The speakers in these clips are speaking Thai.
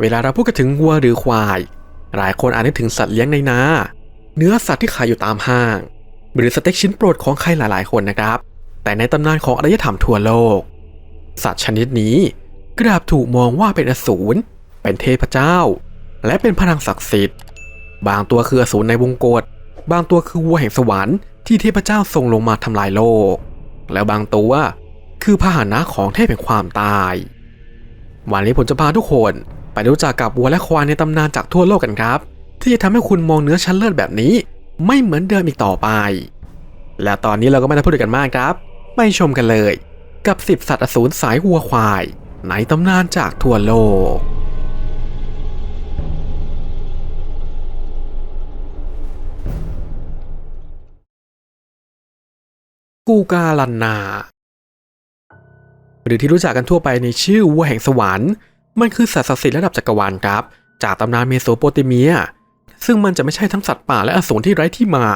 เวลาเราพูดถึงวัวหรือควาย หลายคนอาจนึกถึงสัตว์เลี้ยงในนา เนื้อสัตว์ที่ขายอยู่ตามห้าง หรือสเต็กชิ้นโปรดของใครหลายๆ คนนะครับ แต่ในตำนานของอารยธรรมทั่วโลก สัตว์ชนิดนี้กลับถูกมองว่าเป็นอสูร เป็นเทพเจ้า และเป็นพลังศักดิ์สิทธิ์ บางตัวคืออสูรในวงกฏ บางตัวคือวัวแห่งสวรรค์ที่เทพเจ้าทรงลงมาทำลายโลก แล้วบางตัวคือพาหนะของเทพแห่งความตาย วันนี้ผมจะพาทุกคน ไปรู้จักกับวัวและควายในตำนานจากทั่วโลกกันครับ ที่จะทำให้คุณมองเนื้อชั้นเลิศแบบนี้ ไม่เหมือนเดิมอีกต่อไป และตอนนี้เราก็ไม่ได้พูดกันมากครับ ไปชมกันเลย กับ 10 สัตว์อสูรสายวัวควาย ในตำนานจากทั่วโลก กูกาลันนา หรือที่รู้จักกันทั่วไปในชื่อวัวแห่งสวรรค์ มันคือสัตว์ศักดิ์สิทธิ์ระดับจักรวาลครับ จากตำนานเมโสโปเตเมีย ซึ่งมันจะไม่ใช่ทั้งสัตว์ป่าและอสูรที่ไร้ที่มา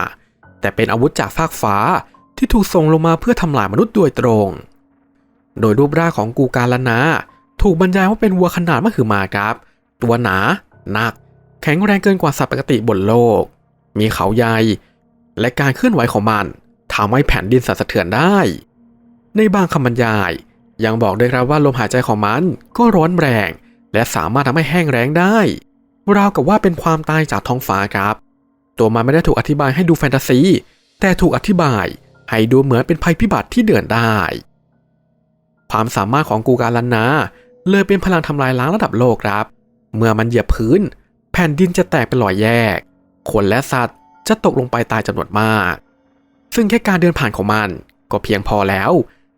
แต่เป็นอาวุธจากฟากฟ้าที่ถูกส่งลงมาเพื่อทำลายมนุษย์โดยตรง โดยรูปร่างของกูกาลนา ถูกบรรยายว่าเป็นวัวขนาดมหึมาครับ ตัวหนาหนัก แข็งแรงเกินกว่าสัตว์ปกติบนโลก มีเขาใหญ่และการเคลื่อนไหวของมันทำให้แผ่นดินสั่นสะเทือนได้ ในบางคำบรรยาย ยังบอกด้วยครับว่าลมหายใจของมันก็ร้อนแรง และสามารถทำให้แห้งแล้งได้ ราวกับว่าเป็นความตายจากท้องฟ้าครับ ตัวมันไม่ได้ถูกอธิบายให้ดูแฟนตาซี แต่ถูกอธิบายให้ดูเหมือนเป็นภัยพิบัติที่เดือนได้ ความสามารถของกูการันนาเลยเป็นพลังทำลายล้างระดับโลกครับ เมื่อมันเหยียบพื้น แผ่นดินจะแตกเป็นรอยแยก คนและสัตว์จะตกลงไปตายจำนวนมาก ซึ่งแค่การเดินผ่านของมัน ก็เพียงพอแล้ว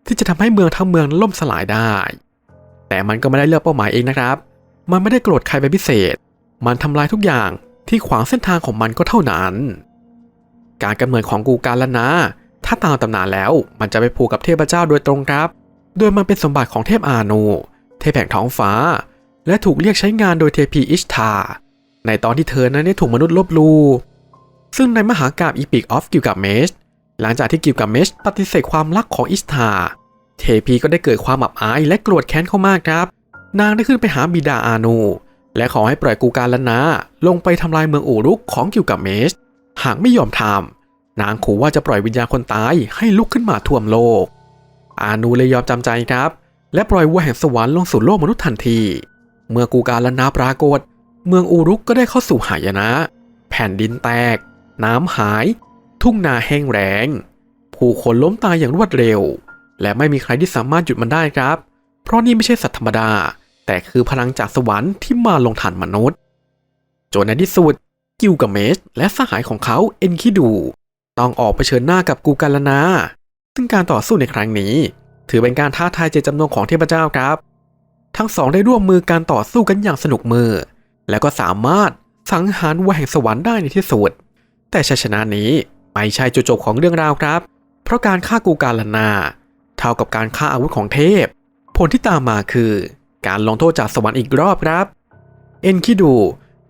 ที่จะทำให้เมืองทั้งเมืองล่มสลายได้ แต่มันก็ไม่ได้เลือกเป้าหมายเองนะครับ มันไม่ได้โกรธใครเป็นพิเศษ มันทำลายทุกอย่างที่ขวางเส้นทางของมันก็เท่านั้น การกำเนิดของกูการลนาถ้าตามตำนานแล้วมันจะไปผูกกับเทพเจ้าโดยตรงครับ โดยมันเป็นสมบัติของเทพอานูเทพแห่งท้องฟ้า และถูกเรียกใช้งานโดยเทพีอิชทา ในตอนที่เธอนั้นได้ถูกมนุษย์ลบลูซึ่งในมหากาบอีพิกออฟกิลกาเมช หลังจากที่กิลกาเมชปฏิเสธความรักของอิชทาเทพีก็ได้เกิดความอับอายและโกรธแค้นเข้ามากครับ นางได้ขึ้นไปหาบิดาอานู และขอให้ปล่อยกูการลนาลงไปทำลายเมืองอูรุกของกิลกาเมช หากไม่ยอมทำนางขู่ว่าจะปล่อยวิญญาณคนตายให้ลุกขึ้นมาท่วมโลก อานูเลยยอมจำใจครับ และปล่อยวัวแห่งสวรรค์ลงสู่โลกมนุษย์ทันที เมื่อกูการลนาปรากฏ เมืองอูรุกก็ได้เข้าสู่หายนะ แผ่นดินแตก น้ำหาย ทุ่งนาแห้งแล้ง ผู้คนล้มตายอย่างรวดเร็ว และไม่มีใครที่สามารถหยุดมันได้ครับ เพราะนี่ไม่ใช่สัตว์ธรรมดา แต่คือพลังจากสวรรค์ที่มาลงฐานมนุษย์ จนในที่สุด กิลกาเมชและสหายของเขาเอ็นคิดู ต้องออกเผชิญหน้ากับกูการลนา ซึ่งการต่อสู้ในครั้งนี้ ถือเป็นการท้าทายเจตจำนงของเทพเจ้าครับ ทั้งสองได้ร่วมมือการต่อสู้กันอย่างสนุกมือ แล้วก็สามารถสังหารวัวแห่งสวรรค์ได้ในที่สุด แต่ชัยชนะนี้ ไม่ใช่จุดจบของเรื่องราวครับ เพราะการฆ่ากูการลนาเท่ากับการฆ่าอาวุธของเทพ ผลที่ตามมาคือ การลงโทษจากสวรรค์อีกรอบครับ เอ็นคิดู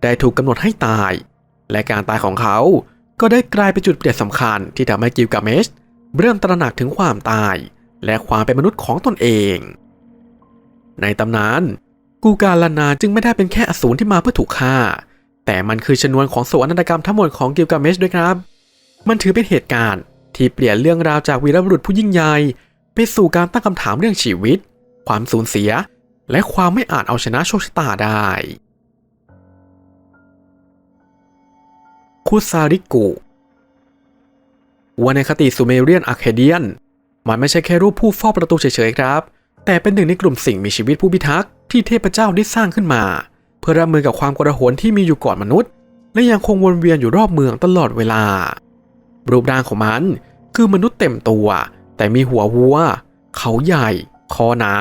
ได้ถูกกำหนดให้ตาย และการตายของเขาก็ได้กลายเป็นจุดเปลี่ยนสำคัญที่ทำให้กิลกาเมชเริ่มตระหนักถึงความตาย และความเป็นมนุษย์ของตนเอง ในตำนานกูการลานาจึงไม่ได้เป็นแค่อสูรที่มาเพื่อถูกฆ่า แต่มันคือชนวนของโศกนาฏกรรมทั้งหมดของกิลกาเมชด้วยครับ มันถือเป็นเหตุการณ์ที่เปลี่ยนเรื่องราวจากวีรบุรุษผู้ยิ่งใหญ่ไปสู่การตั้งคำถามเรื่องชีวิต ความสูญเสีย และความไม่อาจเอาชนะโชคชะตาได้คุซาริกุวัวในคติซูเมเรียนอาเคเดียน มันไม่ใช่แค่รูปผู้เฝ้าประตูเฉยๆครับ แต่เป็นหนึ่งในกลุ่มสิ่งมีชีวิตผู้พิทักษ์ที่เทพเจ้าได้สร้างขึ้นมา เพื่อรับมือกับความกระหนที่มีอยู่ก่อนมนุษย์ และยังคงวนเวียนอยู่รอบเมืองตลอดเวลา รูปร่างของมัน คือมนุษย์เต็มตัว แต่มีหัววัว เขาใหญ่ คอหนา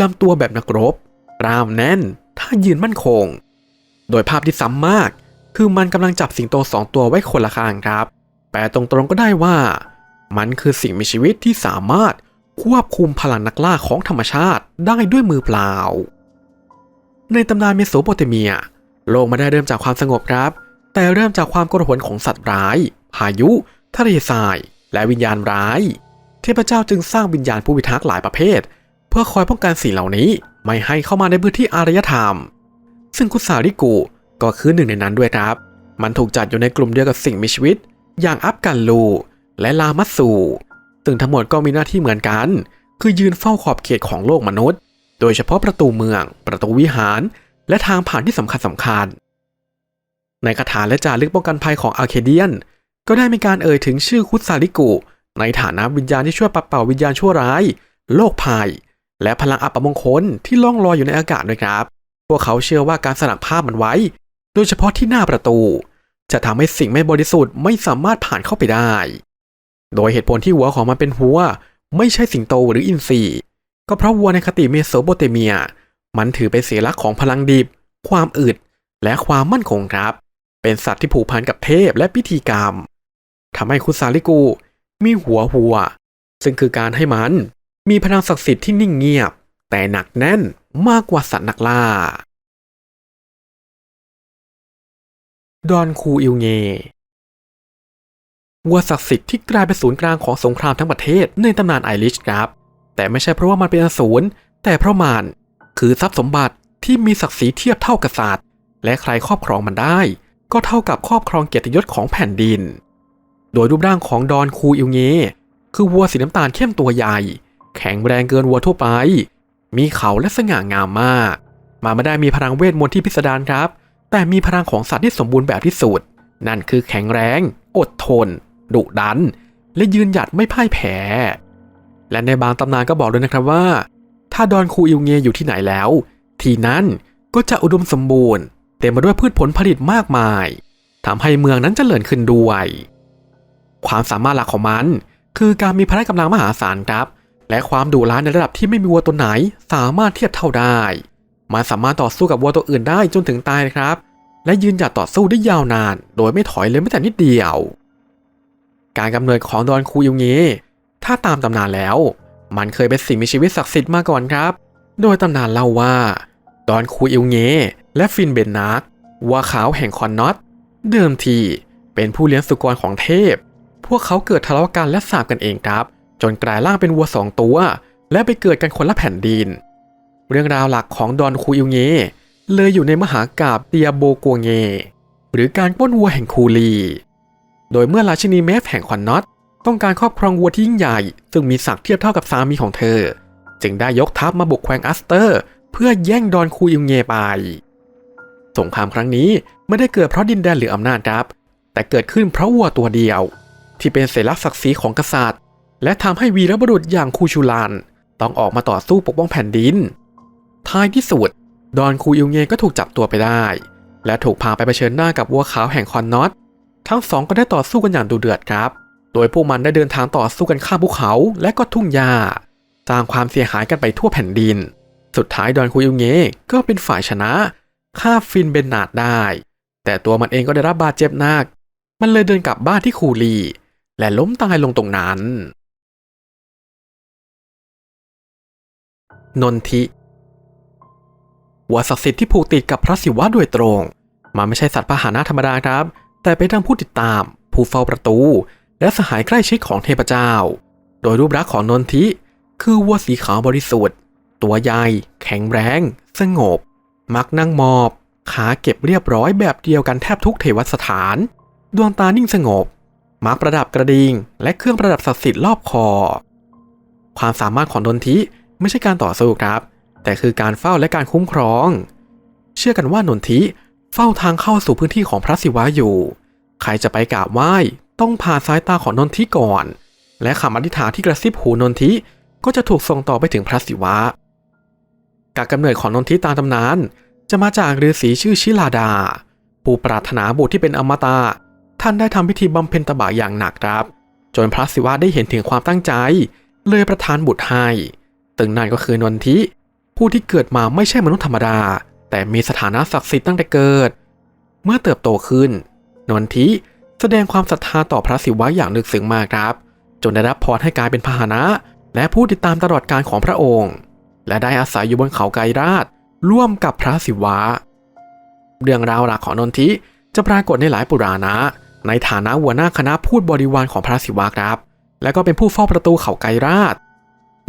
ลำตัวแบบนักรบกล้ามแน่นท่ายืนมั่นคง โดยภาพที่ซ้ำมาก คือมันกำลังจับสิงโตสองตัวไว้คนละข้างครับ แปลตรงๆก็ได้ว่า มันคือสิ่งมีชีวิตที่สามารถควบคุมพลังนักล่าของธรรมชาติได้ด้วยมือเปล่า ในตำนานเมโสโปเตเมีย โลกม่ได้เริ่มจากความสงบครับ แต่เริ่มจากความกระหนของสัตว์ร้าย พายุ ทะเลทราย และวิญญาณร้าย เทพเจ้าจึงสร้างวิญญาณผู้พิทักษ์หลายประเภท เพื่อคอยป้องกันสิ่งเหล่านี้ไม่ให้เข้ามาในพื้นที่อารยธรรม ซึ่งคุซาริกุก็คือหนึ่งในนั้นด้วยครับ มันถูกจัดอยู่ในกลุ่มเดียวกับสิ่งมีชีวิต อย่างอัฟกันลู และลามัตสูซึ่งทั้งหมดก็มีหน้าที่เหมือนกัน คือยืนเฝ้าขอบเขตของโลกมนุษย์ โดยเฉพาะประตูเมือง ประตูวิหาร และทางผ่านที่สำคัญสำคัญ ในคาถาและจารึกป้องกันภัยของอาร์เคเดียน ก็ได้มีการเอ่ยถึงชื่อคุซาริกุ ในฐานะวิญญาณที่ช่วยปัดเป่าวิญญาณชั่วร้าย โลกภัย และพลังอัปมงคลที่ล่องลอยอยู่ในอากาศด้วยครับ พวกเขาเชื่อว่าการสลักภาพมันไว้ โดยเฉพาะที่หน้าประตู จะทำให้สิ่งไม่บริสุทธิ์ไม่สามารถผ่านเข้าไปได้ โดยเหตุผลที่หัวของมันเป็นหัว ไม่ใช่สิงโตหรืออินทรีก็เพราะวัวในคติเมโสโปเตเมีย มันถือเป็นสัญลักษณ์ของพลังดิบ ความอึด และความมั่นคงครับ เป็นสัตว์ที่ผูกพันกับเทพและพิธีกรรมทำให้คุซาริกูมีหัวหัว ซึ่งคือการให้มัน มีพลังศักดิ์สิทธิ์ที่นิ่งเงียบ แต่หนักแน่นมากกว่าสัตว์นักล่า ดอนคูอิลเงวัวศักดิ์สิทธิ์ที่กลายเป็นศูนย์กลางของสงครามทั้งประเทศในตำนานไอริชครับ แต่ไม่ใช่เพราะว่ามันเป็นอสูรแต่เพราะมันคือทรัพย์สมบัติที่มีศักดิ์ศรีเทียบเท่ากับสัตว์และใครครอบครองมันได้ ก็เท่ากับครอบครองเกียรติยศของแผ่นดิน โดยรูปร่างของดอนคูอิลเงคือวัวสีน้ำตาลเข้มตัวใหญ่ แข็งแรงเกินวัวทั่วไป มีเขาและสง่างามมาก มาไม่ได้มีพลังเวทมนต์ที่พิสดารครับ แต่มีพลังของสัตว์ที่สมบูรณ์แบบที่สุด นั่นคือแข็งแรง อดทน ดุดัน และยืนหยัดไม่พ่ายแพ้ และในบางตำนานก็บอกด้วยนะครับว่า ถ้าดอนคูอิลเงอยู่ที่ไหนแล้ว ที่นั่นก็จะอุดมสมบูรณ์ เต็มไปด้วยพืชผลผลิตมากมายทำให้เมืองนั้นเจริญขึ้นด้วย ความสามารถหลักของมัน คือการมีพละกำลังมหาศาลครับ และความดุร้ายในระดับที่ไม่มีวัวตัวไหน สามารถเทียบเท่าได้ มันสามารถต่อสู้กับวัวตัวอื่นได้จนถึงตายครับ และยืนหยัดต่อสู้ได้ยาวนาน โดยไม่ถอยเลยแม้แต่นิดเดียว การกำเนิดของดอนคูยุงเงถ้าตามตำนานแล้ว มันเคยเป็นสิ่งมีชีวิตศักดิ์สิทธิ์มาก่อนครับ โดยตำนานเล่าว่า ดอนคูอิลเงและฟินเบนนักวัวขาวแห่งคอนนอตเดิมทีเป็นผู้เลี้ยงสุกรของเทพ พวกเขาเกิดทะเลาะกันและสาบกันเองครับ จนกลายร่างเป็นวัวสองตัว และไปเกิดกันคนละแผ่นดิน เรื่องราวหลักของดอนคูอิลเงเลยอยู่ในมหากาบเตียโบกัวเง หรือการป้นวัวแห่งคูลี โดยเมื่อราชินีเมฟแห่งคอนนอตต้องการครอบครองวัวที่ยิ่งใหญ่ ซึ่งมีศักดิ์เทียบเท่ากับสามีของเธอ จึงได้ยกทัพมาบุกแคว้งอัสเตอร์ พื่อแย่งดอนคูอิลเงไป สงครามครั้งนี้ไม่ได้เกิดเพราะดินแดนหรืออำนาจครับ แต่เกิดขึ้นเพราะวัวตัวเดียว ที่เป็นเสลักษณ์ศักดิ์ศรีของกษัตริย์ และทำให้วีรบุรุษอย่างคูชูลานต้องออกมาต่อสู้ปกป้องแผ่นดิน ท้ายที่สุด ดอนคูอิลเงก็ถูกจับตัวไปได้ และถูกพาไปเผชิญหน้ากับวัวขาวแห่งคอนนอตทั้งสองก็ได้ต่อสู้กันอย่างดุเดือดครับ โดยพวกมันได้เดินทางต่อสู้กันข้ามภูเขาและก็ทุ่งหญ้าสร้างความเสียหายกันไปทั่วแผ่นดิน สุดท้ายดอนคูอิลเงก็เป็นฝ่ายชนะฆ่าฟินเบนนาดได้ แต่ตัวมันเองก็ได้รับบาดเจ็บหนัก มันเลยเดินกลับบ้านที่คูลี และล้มตายลงตรงนั้น นนทิวัวศักดิ์สิทธิ์ที่ผูกติดกับพระศิวะโดยตรง มันไม่ใช่สัตว์พาหนะธรรมดาครับ แต่เป็นทั้งผู้ติดตาม ผู้เฝ้าประตู และสหายใกล้ชิดของเทพเจ้า โดยรูปลักษณ์ของนนทิคือวัวสีขาวบริสุทธิ์ ตัวใหญ่ แข็งแรง สงบ มักนั่งมอบ ขาเก็บเรียบร้อยแบบเดียวกันแทบทุกเทวสถาน ดวงตานิ่งสงบ มักประดับกระดิ่งและเครื่องประดับศักดิ์สิทธิ์รอบคอ ความสามารถของนนทิไม่ใช่การต่อสู้ครับ แต่คือการเฝ้าและการคุ้มครอง เชื่อกันว่านนทิเฝ้าทางเข้าสู่พื้นที่ของพระศิวะอยู่ ใครจะไปกราบไหว้ต้องผ่านสายตาของนนทิก่อน และคำอธิษฐานที่กระซิบหูนนทิก็จะถูกส่งต่อไปถึงพระศิวะ การกำเนิดของนนทิตามตำนาน จะมาจากฤาษีชื่อชิลาดา ผู้ปรารถนาบุตรที่เป็นอมตะท่านได้ทำพิธีบำเพ็ญตบะอย่างหนักครับ จนพระศิวะได้เห็นถึงความตั้งใจ เลยประทานบุตรให้ตึงนั่นก็คือนนทิ ผู้ที่เกิดมาไม่ใช่มนุษย์ธรรมดา แต่มีสถานะศักดิ์สิทธิ์ตั้งแต่เกิด เมื่อเติบโตขึ้น นนทิแสดงความศรัทธาต่อพระศิวะอย่างลึกซึ้งมากครับ จนได้รับพรให้กลายเป็นพาหนะ และผู้ติดตามตลอดการของพระองค์ และได้อาศัยอยู่บนเขาไกรราช ร่วมกับพระศิวะ เรื่องราวหลักของนนทิจะปรากฏในหลายปุราณะในฐานะหัวหน้าคณะพูดบริวารของพระศิวะครับ และก็เป็นผู้เฝ้าประตูเขาไกรราช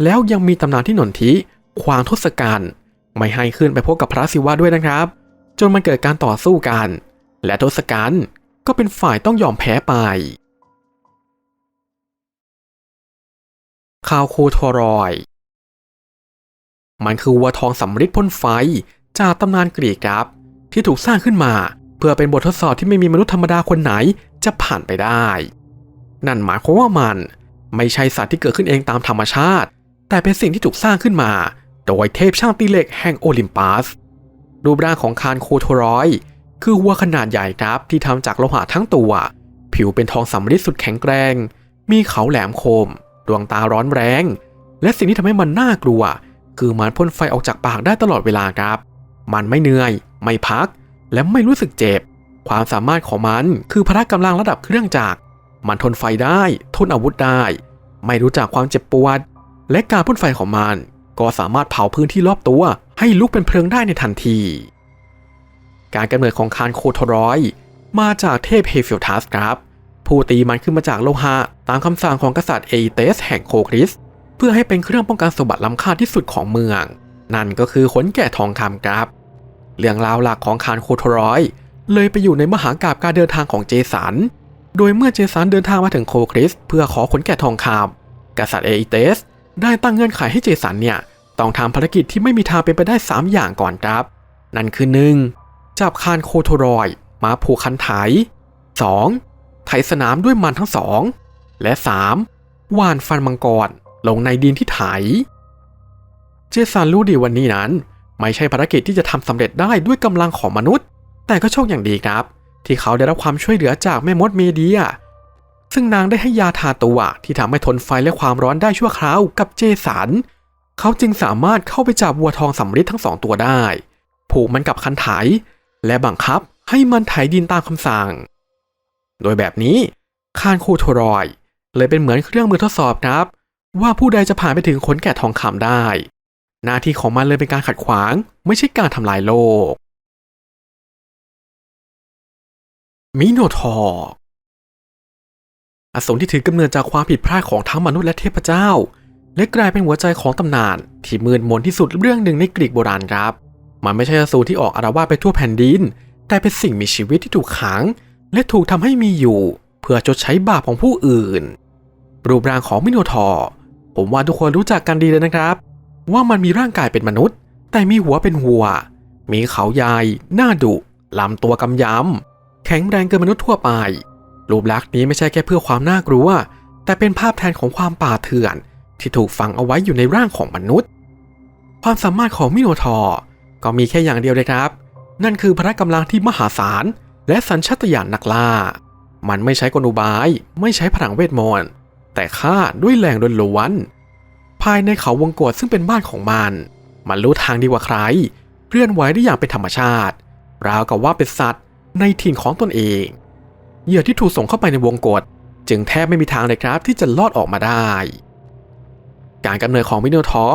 แล้วยังมีตำนานที่นนทิควางทศกัณฐ์ไม่ให้ขึ้นไปพบกับพระศิวะด้วยนะครับ จนมันเกิดการต่อสู้กัน และทศกัณฐ์ก็เป็นฝ่ายต้องยอมแพ้ไปคาวโคทรอย มันคือวัวทองสำริดพ่นไฟจากตำนานกรีกครับ ที่ถูกสร้างขึ้นมา เพื่อเป็นบททดสอบที่ไม่มีมนุษย์ธรรมดาคนไหนจะผ่านไปได้ นั่นหมายความว่ามันไม่ใช่สัตว์ที่เกิดขึ้นเองตามธรรมชาติ แต่เป็นสิ่งที่ถูกสร้างขึ้นมา โดยเทพช่างตีเหล็กแห่งโอลิมปัส รูปร่างของคานโคโทรอย คือวัวขนาดใหญ่ครับที่ทำจากโลหะทั้งตัว ผิวเป็นทองสำริดสุดแข็งแกร่งมีเขาแหลมคม ดวงตาร้อนแรง และสิ่งที่ทำให้มันน่ากลัว คือมันพ่นไฟออกจากปากได้ตลอดเวลาครับ มันไม่เหนื่อย ไม่พัก และไม่รู้สึกเจ็บ ความสามารถของมันคือพละกำลังระดับเครื่องจักร มันทนไฟได้ ทนอาวุธได้ ไม่รู้จักความเจ็บปวด และการพ่นไฟของมัน ก็สามารถเผาพื้นที่รอบตัว ให้ลุกเป็นเพลิงได้ในทันที การกำเนิดของคานโคโทรอย มาจากเทพเฮฟิลทัสครับ ผู้ตีมันขึ้นมาจากโลหะตามคำสั่งของกษัตริย์เอเตสแห่งโคคริส พื่อให้เป็นเครื่องป้องกันสมบัติล้ำค่าที่สุดของเมือง นั่นก็คือขนแกะทองคำครับ เรื่องราวหลักของคานโคโทรอย เลยไปอยู่ในมหากาบการเดินทางของเจสัน โดยเมื่อเจสันเดินทางมาถึงโคคริส เพื่อขอขนแกะทองคำกษัตริย์เอเตส ได้ตั้งเงื่อนไขให้เจสันเนี่ยต้องทำภารกิจที่ไม่มีทางเป็นไปได้ 3 อย่างก่อนครับ นั่นคือ 1. จับคานโคโทรอย มาผูกคันไถ 2. ไถสนามด้วยมันทั้งสอง และ 3. ว่านฟันมังกร ลงในดินที่ไถ เจสันรู้ดีวันนี้นั้น ไม่ใช่ภารกิจที่จะทำสำเร็จได้ด้วยกำลังของมนุษย์ แต่ก็โชคอย่างดีครับ ที่เขาได้รับความช่วยเหลือจากแม่มดเมเดีย ซึ่งนางได้ให้ยาทาตัวที่ทำให้ทนไฟและความร้อนได้ชั่วคราวกับเจสัน เขาจึงสามารถเข้าไปจับวัวทองสำริดทั้งสองตัวได้ ผูกมันกับคันไถ และบังคับให้มันไถดินตามคำสั่ง โดยแบบนี้คานโคโทรอย เลยเป็นเหมือนเครื่องมือทดสอบครับ ว่าผู้ใดจะผ่านไปถึงขนแกะทองคำได้ หน้าที่ของมันเลยเป็นการขัดขวาง ไม่ใช่การทำลายโลก มิโนทอร์อสูรที่ถือกำเนิดจากความผิดพลาดของทั้งมนุษย์และเทพเจ้า และกลายเป็นหัวใจของตำนาน ที่มืดมนที่สุดเรื่องหนึ่งในกรีกโบราณครับ มันไม่ใช่อสูรที่ออกอารวาสไปทั่วแผ่นดิน แต่เป็นสิ่งมีชีวิตที่ถูกขัง และถูกทำให้มีอยู่ เพื่อชดใช้บาปของผู้อื่นรูปร่างของมิโนทอร์ ผมว่าทุกคนรู้จักกันดีเลยนะครับ ว่ามันมีร่างกายเป็นมนุษย์ แต่มีหัวเป็นวัว มีเขาใหญ่หน้าดุลำตัวกำยำแข็งแรงเกินมนุษย์ทั่วไป รูปลักษณ์นี้ไม่ใช่แค่เพื่อความน่ากลัว แต่เป็นภาพแทนของความป่าเถื่อน ที่ถูกฝังเอาไว้อยู่ในร่างของมนุษย์ ความสามารถของมิโนทอร์ก็มีแค่อย่างเดียวเลยครับ นั่นคือพละกำลังที่มหาศาลและสัญชาตญาณนักล่า มันไม่ใช้กลอุบาย ไม่ใช้พลังเวทมนต์ แต่ฆ่าด้วยแรงดล้วน ภายในเขาวงกฏซึ่งเป็นบ้านของมัน มันรู้ทางดีกว่าใครเคลื่อนไหวได้อย่างเป็นธรรมชาติ ราวกับว่าเป็นสัตว์ในถิ่นของตนเองเหยื่อที่ถูกส่งเข้าไปในวงกฏจึงแทบไม่มีทางเลยครับที่จะลอดออกมาได้ การกำเนิดของมิโนทอ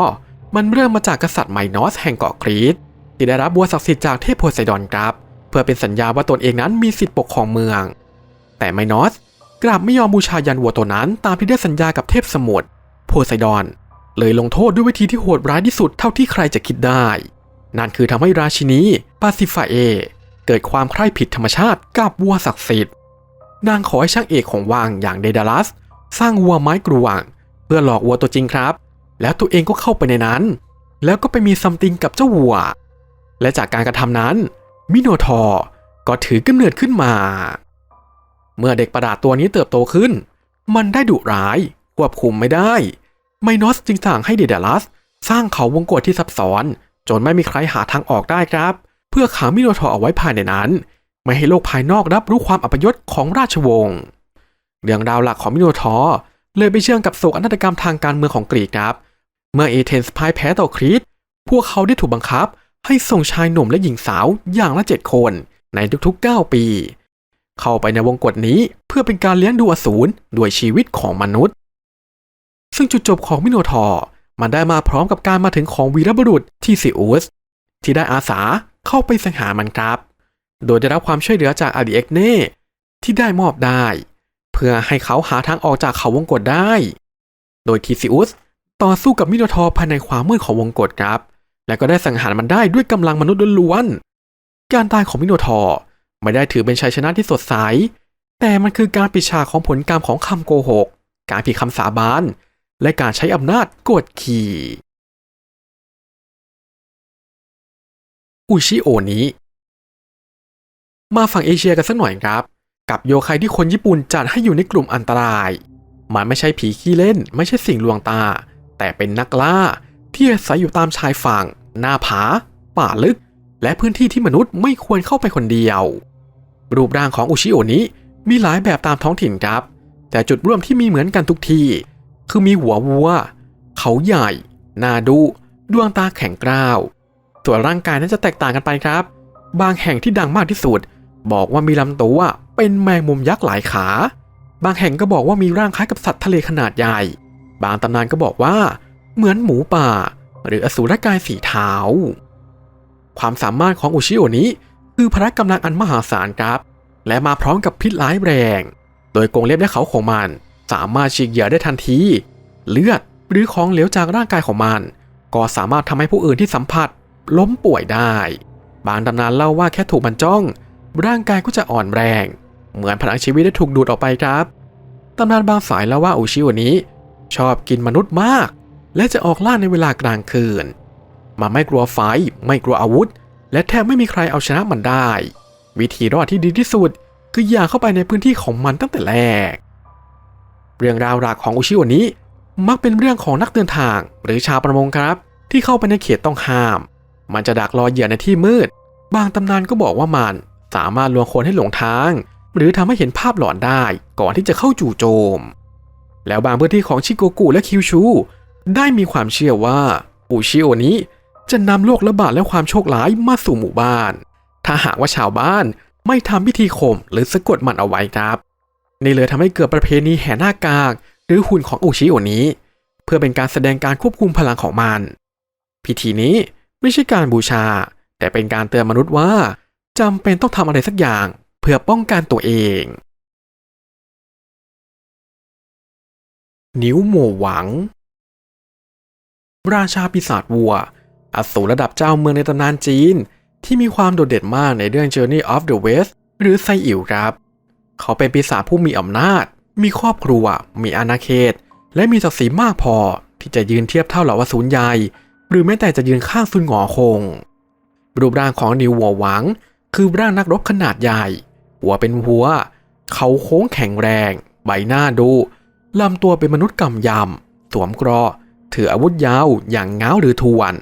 มันเริ่มมาจากกษัตริย์ไมนอสแห่งเกาะครีตที่ได้รับบัวศักดิ์สิทธิ์จากเทพโพไซดอนครับ เพื่อเป็นสัญญาว่าตนเองนั้นมีสิทธิ์ปกครองเมือง แต่ไมนอส กลับไม่ยอมบูชายันวัวตัวนั้นตามที่ได้สัญญากับเทพสมุทรโพไซดอน เลยลงโทษด้วยวิธีที่โหดร้ายที่สุดเท่าที่ใครจะคิดได้ นั่นคือทำให้ราชินีปาซิฟาเอ เกิดความใคร่ผิดธรรมชาติกับวัวศักดิ์สิทธิ์นางขอให้ช่างเอกของวังอย่างเดดาลัส สร้างวัวไม้กรวง เพื่อหลอกวัวตัวจริงครับ แล้วตัวเองก็เข้าไปในนั้น แล้วก็ไปมีซัมติงกับเจ้าวัว และจากการกระทำนั้นมิโนทอร์ก็ถือกำเนิดขึ้นมา เมื่อเด็กประหลาดตัวนี้เติบโตขึ้น มันได้ดุร้าย ควบคุมไม่ได้ ไมนอสจึงสั่งให้เดดาลัส สร้างเขาวงกฏที่ซับซ้อน จนไม่มีใครหาทางออกได้ครับ เพื่อขังมิโนทอร์เอาไว้ภายในนั้น ไม่ให้โลกภายนอกรับรู้ความอัปยศของราชวงศ์เรื่องราวหลักของมิโนทอร์เลยไปเชื่อมกับโศกนาฏกรรมทางการเมืองของกรีกครับ เมื่อเอเธนส์พ่ายแพ้ต่อครีตพวกเขาได้ถูกบังคับ ให้ส่งชายหนุ่มและหญิงสาวอย่างละเจ็ดคนในทุกๆ 9 ปี เข้าไปในวงกฏนี้เพื่อเป็นการเลี้ยงดูอสูรด้วยชีวิตของมนุษย์ ซึ่งจุดจบของมิโนทอร์มันได้มาพร้อมกับการมาถึงของวีรบุรุษที่ซิอุสที่ได้อาสาเข้าไปสังหารมันครับ โดยได้รับความช่วยเหลือจากอาดิเอ็กเน่ที่ได้มอบได้ เพื่อให้เขาหาทางออกจากเขาวงกฏได้ โดยทีซิอุสต่อสู้กับมิโนทอร์ภายในความมืดของวงกฏครับ และก็ได้สังหารมันได้ด้วยกำลังมนุษย์ล้วนการตายของมิโนทอร์ ไม่ได้ถือเป็นชัยชนะที่สดใส แต่มันคือการปิดฉากของผลกรรมของคำโกหก การผิดคำสาบาน และการใช้อำนาจกดขี่อุชิโอนี้ มาฝั่งเอเชียกันสักหน่อยครับ กับโยไคที่คนญี่ปุ่นจัดให้อยู่ในกลุ่มอันตราย มันไม่ใช่ผีขี้เล่น ไม่ใช่สิ่งลวงตา แต่เป็นนักล่า ที่อาศัยอยู่ตามชายฝั่ง หน้าผา ป่าลึก และพื้นที่ที่มนุษย์ไม่ควรเข้าไปคนเดียว รูปร่างของอุชิโอนี้มีหลายแบบตามท้องถิ่นครับ แต่จุดร่วมที่มีเหมือนกันทุกที คือมีหัววัว เขาใหญ่ หน้าดุดวงตาแข็งกร้าวส่วนร่างกายนั้นจะแตกต่างกันไปครับ บางแห่งที่ดังมากที่สุด บอกว่ามีลำตัวเป็นแมงมุมยักษ์หลายขา บางแห่งก็บอกว่ามีร่างคล้ายกับสัตว์ทะเลขนาดใหญ่ บางตำนานก็บอกว่า เหมือนหมูป่า หรืออสูรกายสีเทาความสามารถของอุชิโอนี้ คือพละกำลังอันมหาศาลครับ และมาพร้อมกับพิษร้ายแรง โดยกรงเล็บและเขาของมัน สามารถฉีกเหยื่อได้ทันที เลือดหรือของเหลวจากร่างกายของมัน ก็สามารถทำให้ผู้อื่นที่สัมผัส ล้มป่วยได้ บางตำนานเล่าว่าแค่ถูกมันจ้อง ร่างกายก็จะอ่อนแรง เหมือนพลังชีวิตได้ถูกดูดออกไปครับตำนานบางสายเล่าว่าอุชิโอนี้ ชอบกินมนุษย์มาก และจะออกล่าในเวลากลางคืน มันไม่กลัวไฟไม่กลัวอาวุธ และแทบไม่มีใครเอาชนะมันได้ วิธีรอดที่ดีที่สุด คืออย่าเข้าไปในพื้นที่ของมันตั้งแต่แรก เรื่องราวหลักของอุชิโอนี้ มักเป็นเรื่องของนักเดินทาง หรือชาวประมงครับ ที่เข้าไปในเขตต้องห้าม มันจะดักรอเหยื่อในที่มืด บางตำนานก็บอกว่ามันสามารถลวงคนให้หลงทาง หรือทำให้เห็นภาพหลอนได้ก่อนที่จะเข้าจู่โจม แล้วบางพื้นที่ของชิโกกุและคิวชู ได้มีความเชื่อว่าอุชิโอนี้ จะนำโรคระบาดและความโชคร้ายมาสู่หมู่บ้าน ถ้าหากว่าชาวบ้านไม่ทำพิธีข่มหรือสะกดมันเอาไว้ครับ นี่เลยทำให้เกิดประเพณีแห่หน้ากาก หรือหุ่นของอุชิโอนี้ เพื่อเป็นการแสดงการควบคุมพลังของมัน พิธีนี้ไม่ใช่การบูชา แต่เป็นการเตือนมนุษย์ว่าจำเป็นต้องทำอะไรสักอย่างเพื่อป้องกันตัวเอง นิ้วโมหวัง ราชาปีศาจวัว อสูรระดับเจ้าเมืองในตำนานจีน ที่มีความโดดเด่นมากในเรื่อง Journey of the West หรือไซอิ๋วครับ เขาเป็นปีศาจผู้มีอำนาจ มีครอบครัว มีอาณาเขต และมีศักดิ์ศรีมากพอ ที่จะยืนเทียบเท่าเหล่าอสูรใหญ่ หรือแม้แต่จะยืนข้างซุนหงอคง รูปร่างของนิวหัวหวัง คือร่างนักรบขนาดใหญ่ หัวเป็นหัว เขาโค้งแข็งแรง ใบหน้าดุลำตัวเป็นมนุษย์กำยำสวมเกราะถืออาวุธยาวอย่างง้าวหรือทวน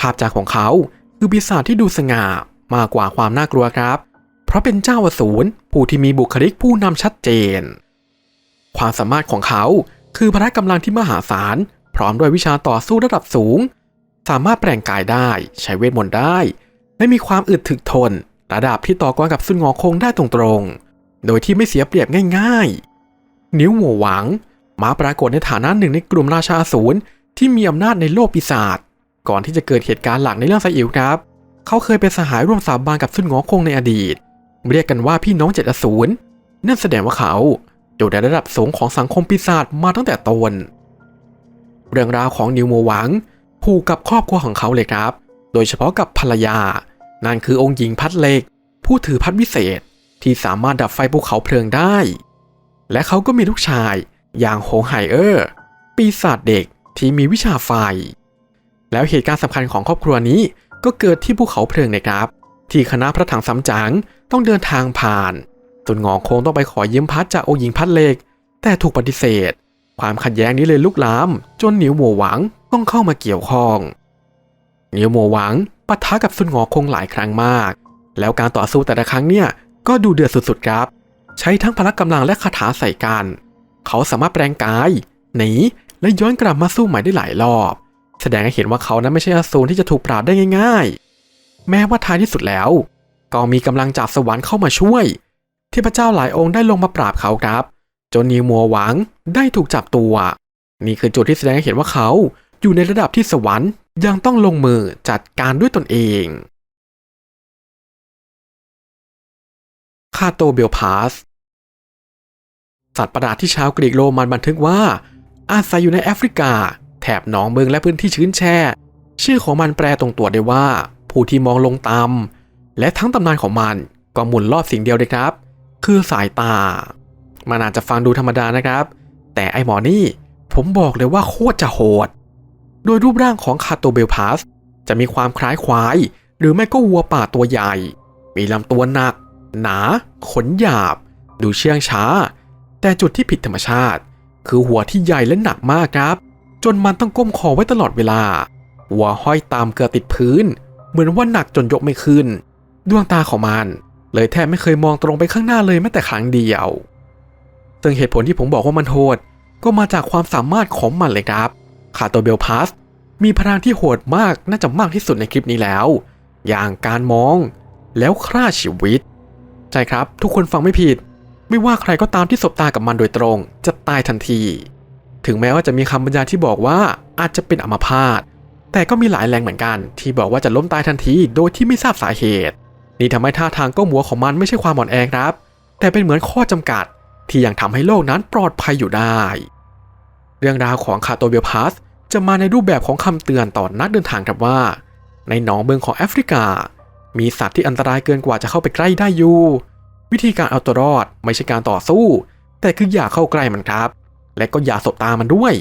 ภาพจากของเขาคือปีศาจที่ดูสง่ามากกว่าความน่ากลัวครับ เพราะเป็นเจ้าอสูรผู้ที่มีบุคลิกผู้นำชัดเจน ความสามารถของเขาคือพละกำลังที่มหาศาล พร้อมด้วยวิชาต่อสู้ระดับสูง สามารถแปลงกายได้ ใช้เวทมนต์ได้ และมีความอึดถึกทน ระดับที่ต่อกรกับซุนงอคงได้ตรงๆ โดยที่ไม่เสียเปรียบง่าย ๆ นิ้วหัวหวังมาปรากฏในฐานะหนึ่งในกลุ่มราชาอสูรที่มีอำนาจในโลกปีศาจ ก่อนที่จะเกิดเหตุการณ์หลักในเรื่องไซอิ๋วครับ เขาเคยเป็นสหายร่วมสาบานกับซุนงอคงในอดีต เรียกกันว่าพี่น้องเจ็ดอสูรนั่นแสดงว่าเขาอยู่ในระดับสูงของสังคมปีศาจมาตั้งแต่ต้นเรื่องราวของนิวโมหวังผูกกับครอบครัวของเขาเลยครับ โดยเฉพาะกับภรรยา นั่นคือองค์หญิงพัดเหล็ก ผู้ถือพัดวิเศษที่สามารถดับไฟภูเขาเพลิงได้ และเขาก็มีลูกชายอย่างโฮไฮเออร์ ปีศาจเด็กที่มีวิชาไฟ แล้วเหตุการณ์สำคัญของครอบครัวนี้ก็เกิดที่ภูเขาเพลิงนะครับ ที่คณะพระถังสำจังต้องเดินทางผ่านจนงอคงต้องไปขอยืมพัดจากองค์หญิงพัดเหล็ก แต่ถูกปฏิเสธ ความขัดแย้งนี้เลยลุกลาม จนหนิวโมหวังต้องเข้ามาเกี่ยวข้องหนิวโมหวังปะทะกับซุนงอคงหลายครั้งมาก แล้วการต่อสู้แต่ละครั้งเนี่ยก็ดูเดือดสุดๆครับ ใช้ทั้งพละกำลังและคาถาใส่กัน เขาสามารถแปลงกายหนีและย้อนกลับมาสู้ใหม่ได้หลายรอบ แสดงให้เห็นว่าเขานั้นไม่ใช่อสูรที่จะถูกปราบได้ง่าย ๆ แม้ว่าท้ายที่สุดแล้ว ก็มีกำลังจากสวรรค์เข้ามาช่วยเทพระเจ้าหลายองค์ได้ลงมาปราบเขาครับ จนนิวมัวหวังได้ถูกจับตัว นี่คือจุดที่แสดงให้เห็นว่าเขาอยู่ในระดับที่สวรรค์ยังต้องลงมือจัดการด้วยตนเองคาโตเบลพาส สัตว์ประหลาดที่ชาวกรีกโรมันบันทึกว่า อาศัยอยู่ในแอฟริกา บหนองเมืองและพื้นที่ชื้นแช่ ชื่อของมันแปลตรงตัวได้ว่า ผู้ที่มองลงต่ำและทั้งตำนานของมันก็หมุนรอบสิ่งเดียวเลยครับ คือสายตา มันอาจจะฟังดูธรรมดานะครับ แต่ไอหมอนี่ผมบอกเลยว่าโคตรจะโหด โดยรูปร่างของคาโตเบลพาสจะมีความคล้ายควาย หรือไม่ก็วัวป่าตัวใหญ่ มีลำตัวหนัก หนา ขนหยาบ ดูเชื่องช้า แต่จุดที่ผิดธรรมชาติ คือหัวที่ใหญ่และหนักมากครับ จนมันต้องก้มคอไว้ตลอดเวลา หัวห้อยตามเกลือติดพื้น เหมือนว่าหนักจนยกไม่ขึ้น ดวงตาของมัน เลยแทบไม่เคยมองตรงไปข้างหน้าเลยแม้แต่ครั้งเดียว ซึ่งเหตุผลที่ผมบอกว่ามันโหด ก็มาจากความสามารถของมันเลยครับ คาโตเบลพาสมีพลังที่โหดมากน่าจะมากที่สุดในคลิปนี้แล้ว อย่างการมอง แล้วฆ่าชีวิต ใช่ครับ ทุกคนฟังไม่ผิด ไม่ว่าใครก็ตามที่สบตากับมันโดยตรง จะตายทันที ถึงแม้ว่าจะมีคำบรรยายที่บอกว่าอาจจะเป็นอัมพาตแต่ก็มีหลายแรงเหมือนกัน ที่บอกว่าจะล้มตายทันทีโดยที่ไม่ทราบสาเหตุ นี่ทำให้ท่าทางก้มหัวของมันไม่ใช่ความอ่อนแอครับ แต่เป็นเหมือนข้อจำกัด ที่ยังทำให้โลกนั้นปลอดภัยอยู่ได้ เรื่องราวของคาโตเบลพาสจะมาในรูปแบบของคำเตือนต่อนักเดินทางครับว่า ในหนองเมืองของแอฟริกา มีสัตว์ที่อันตรายเกินกว่าจะเข้าไปใกล้ได้อยู่ วิธีการเอาตัวรอดไม่ใช่การต่อสู้ แต่คืออย่าเข้าใกล้มันครับ และก็อย่าสบตามันด้วย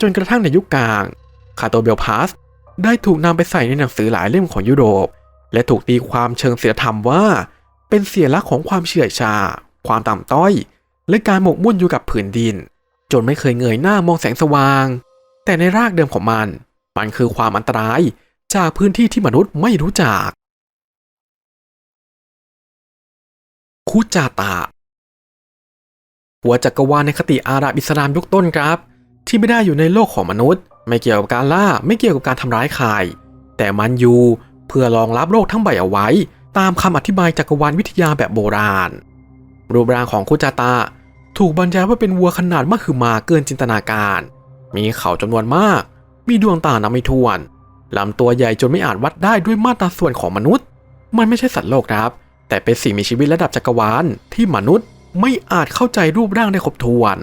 จนกระทั่งในยุคกลาง คาโตเบลพาสได้ถูกนำไปใส่ในหนังสือหลายเล่มของยุโรป และถูกตีความเชิงศีลธรรมว่า เป็นเสียลักษณ์ของความเฉื่อยชา ความต่ำต้อย และการหมกมุ่นอยู่กับผืนดิน จนไม่เคยเงยหน้ามองแสงสว่าง แต่ในรากเดิมของมัน มันคือความอันตรายจากพื้นที่ที่มนุษย์ไม่รู้จักคุจาตา หัวจักรวาลในคติอาหรับอิสลามยุคต้นครับ ที่ไม่ได้อยู่ในโลกของมนุษย์ ไม่เกี่ยวกับการล่าไม่เกี่ยวกับการทำร้ายใครแต่มันอยู่เพื่อรองรับโลกทั้งใบเอาไว้ ตามคำอธิบายจักรวาลวิทยาแบบโบราณ รูปร่างของคุจาตา ถูกบรรยายว่าเป็นวัวขนาดมหึมาเกินจินตนาการ มีเขาจำนวนมาก มีดวงตานับไม่ถ้วนลำตัวใหญ่จนไม่อาจวัดได้ด้วยมาตราส่วนของมนุษย์ มันไม่ใช่สัตว์โลกครับ แต่เป็นสิ่งมีชีวิตระดับจักรวาลที่มนุษย์ ไม่อาจเข้าใจรูปร่างได้ครบถ้วน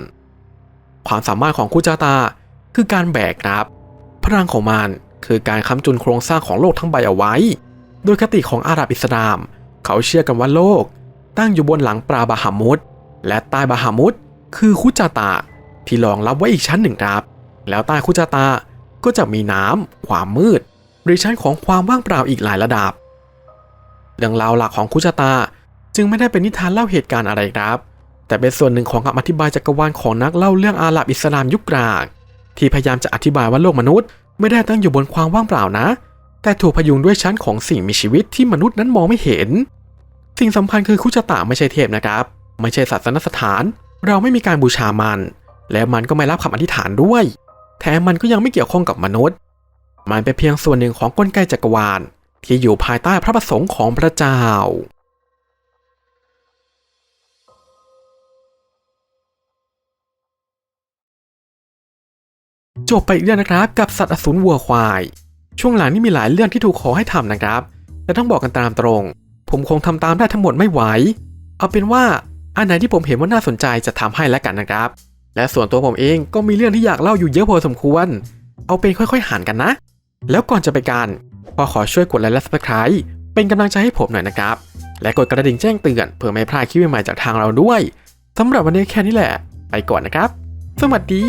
ความสามารถของคุจาตาคือการแบกครับ พลังของมันคือการค้ำจุนโครงสร้างของโลกทั้งใบเอาไว้ โดยคติของอาหรับอิสลาม เขาเชื่อกันว่าโลก ตั้งอยู่บนหลังปลาบาฮามุดและใต้บาฮามุดคือคุจาตาที่รองรับไว้อีกชั้นหนึ่งครับ แล้วใต้คุจาตาก็จะมีน้ำความมืด หรือชั้นของความว่างเปล่าอีกหลายระดับ เรื่องราวหลักของคุจาตา จึงไม่ได้เป็นนิทานเล่าเหตุการณ์อะไรครับ แต่เป็นส่วนหนึ่งของคำอธิบายจักรวาลของนักเล่าเรื่องอาหรับอิสลามยุคกลาง ที่พยายามจะอธิบายว่าโลกมนุษย์ ไม่ได้ตั้งอยู่บนความว่างเปล่านะ แต่ถูกพยุงด้วยชั้นของสิ่งมีชีวิตที่มนุษย์นั้นมองไม่เห็น สิ่งสำคัญคือคุจตาไม่ใช่เทพนะครับ ไม่ใช่ศาสนสถาน เราไม่มีการบูชามัน และมันก็ไม่รับคำอธิษฐานด้วย แถมมันก็ยังไม่เกี่ยวข้องกับมนุษย์ มันเป็นเพียงส่วนหนึ่งของกลไกจักรวาลที่อยู่ภายใต้พระประสงค์ของพระเจ้า จบไปอีกเรื่องนะครับ กับสัตว์อสูรวัวควาย ช่วงหลังนี่มีหลายเรื่องที่ถูกขอให้ทำนะครับแต่ต้องบอกกันตามตรง ผมคงทำตามได้ทั้งหมดไม่ไหว เอาเป็นว่าอันไหนที่ผมเห็นว่าน่าสนใจจะทำให้แล้วกันนะครับ และส่วนตัวผมเองก็มีเรื่องที่อยากเล่าอยู่เยอะพอสมควร เอาเป็นค่อยๆหารกันนะ แล้วก่อนจะไปกันก็ขอช่วยกดไลค์และ subscribe เป็นกำลังใจให้ผมหน่อยนะครับ และกดกระดิ่งแจ้งเตือนเพื่อไม่พลาดคลิปใหม่ๆจากทางเราด้วยสำหรับวันนี้แค่นี้แหละ ไปก่อนนะครับ สวัสดี